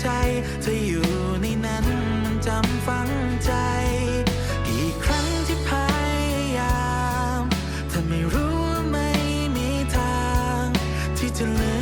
ใจ เธออยู่ในนั้นมันจำฝังใจ กี่ครั้งที่พยายามเธอไม่รู้ว่าไม่มีทาง ที่จะลืม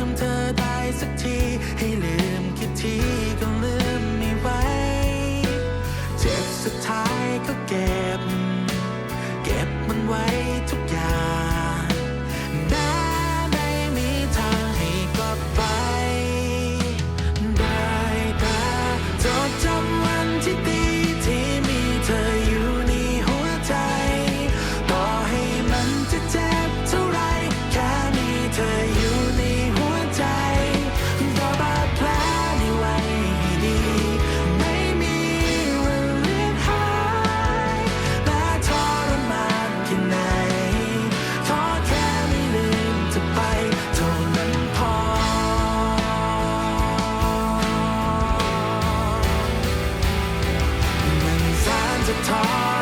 it's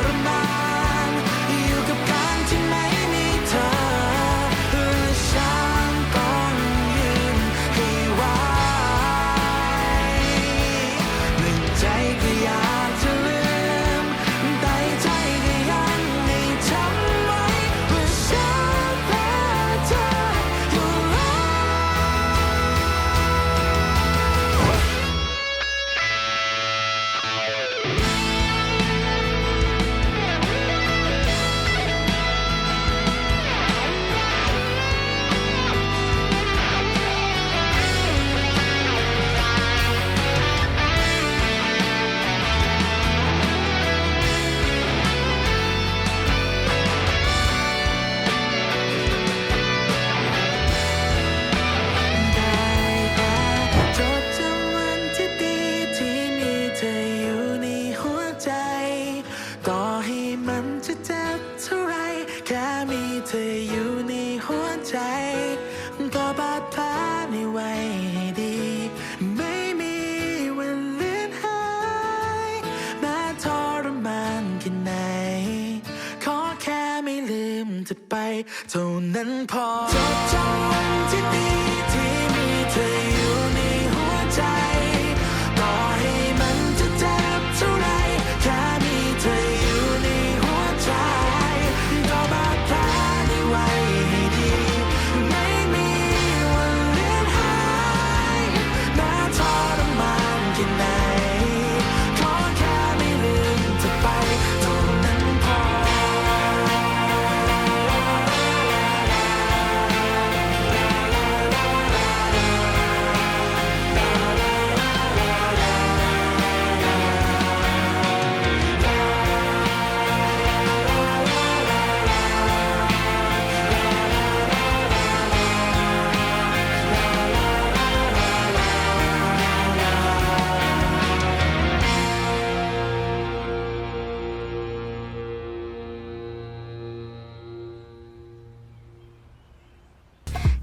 of mine. แค่มีเธออยู่ในหัวใจ ก็บาดแผลไม่ไหวดี ไม่มีวันลืมนหายแม้ทรมานแค่ไหน ขอแค่ไม่ลืมจะไป เท่านั้นพอจดจำวันที่ดีที่มีเธออยู่